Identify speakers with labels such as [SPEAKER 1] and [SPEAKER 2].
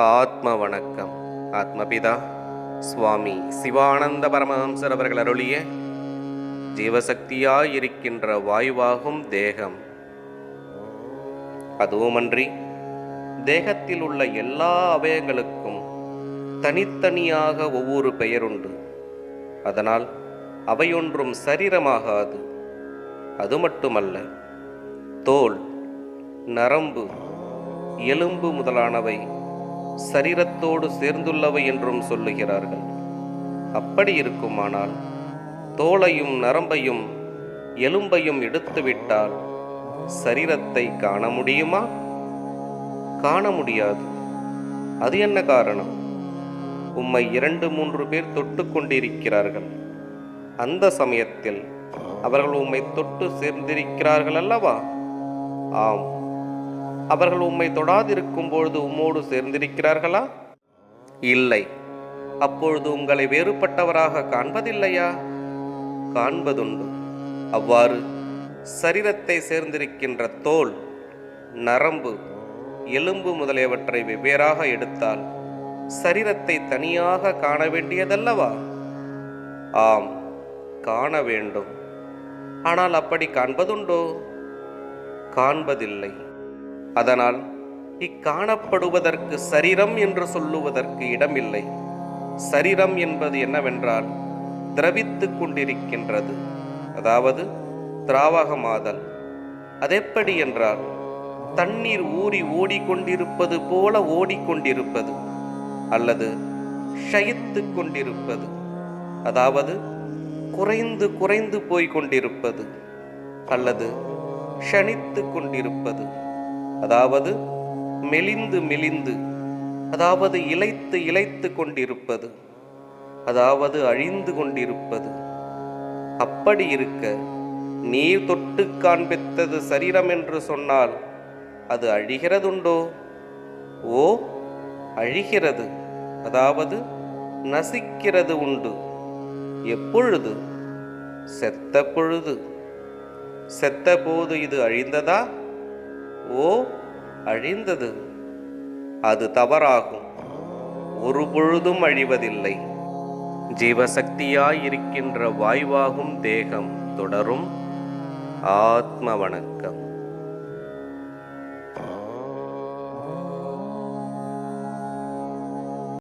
[SPEAKER 1] ஆத்ம வணக்கம் ஆத்மபிதா சுவாமி சிவானந்த பரமஹம்சர் அவர்கள் அருளிய ஜீவசக்தியாய் இருக்கின்ற வாயுவாகும் தேகம். அதுவுமன்றி தேகத்தில் உள்ள எல்லா அவயங்களுக்கும் தனித்தனியாக ஒவ்வொரு பெயருண்டு. அதனால் அவையொன்றும் சரீரமாகாது. அது மட்டுமல்ல தோல் நரம்பு எலும்பு முதலானவை சரீரத்தோடு சேர்ந்துள்ளவை என்றும் சொல்லுகிறார்கள். அப்படி இருக்குமானால் தோலையும் நரம்பையும் எலும்பையும் எடுத்துவிட்டால் சரீரத்தை காண முடியுமா? காண முடியாது. அது என்ன காரணம்? உம்மை இரண்டு மூன்று பேர் தொட்டு கொண்டிருக்கிறார்கள். அந்த சமயத்தில் அவர்கள் உம்மை தொட்டு சேர்ந்திருக்கிறார்கள் அல்லவா? ஆம். அவர்கள் உம்மை தொடாதிருக்கும் பொழுது உம்மோடு சேர்ந்திருக்கிறார்களா? இல்லை. அப்பொழுது உங்களை வேறுபட்டவராக காண்பதில்லையா? காண்பதுண்டு. அவ்வாறு சரீரத்தை சேர்ந்திருக்கின்ற தோல் நரம்பு எலும்பு முதலியவற்றை வெவ்வேறாக எடுத்தால் சரீரத்தை தனியாக காண வேண்டியதல்லவா? ஆம் காண வேண்டும். ஆனால் அப்படி காண்பதுண்டோ? காண்பதில்லை. அதனால் இக்காணப்படுவதற்கு சரீரம் என்று சொல்லுவதற்கு இடமில்லை. சரீரம் என்பது என்னவென்றால் திரவித்து கொண்டிருக்கின்றது. அதாவது திராவகமாதல். அதெப்படி என்றால் தண்ணீர் ஊறி ஓடிக்கொண்டிருப்பது போல ஓடிக்கொண்டிருப்பது அல்லது ஷயித்து கொண்டிருப்பது. அதாவது குறைந்து குறைந்து போய் கொண்டிருப்பது அல்லது ஷணித்து கொண்டிருப்பது. அதாவது மெலிந்து மெலிந்து அதாவது இளைத்து இழைத்து கொண்டிருப்பது அதாவது அழிந்து கொண்டிருப்பது. அப்படி இருக்க நீர் தொட்டு காண்பித்தது சரீரம் என்று சொன்னால் அது அழிகிறதுண்டோ? ஓ அழிகிறது அதாவது நசிக்கிறது உண்டு. எப்பொழுது? செத்த பொழுது. செத்த போது இது அழிந்ததா? ஓ அழிந்தது. அது தவறாகும். ஒரு பொழுதும் அழிவதில்லை. ஜீவசக்தியாயிருக்கின்ற இருக்கின்ற வாயுவாகும் தேகம் தொடரும். ஆத்ம வணக்கம்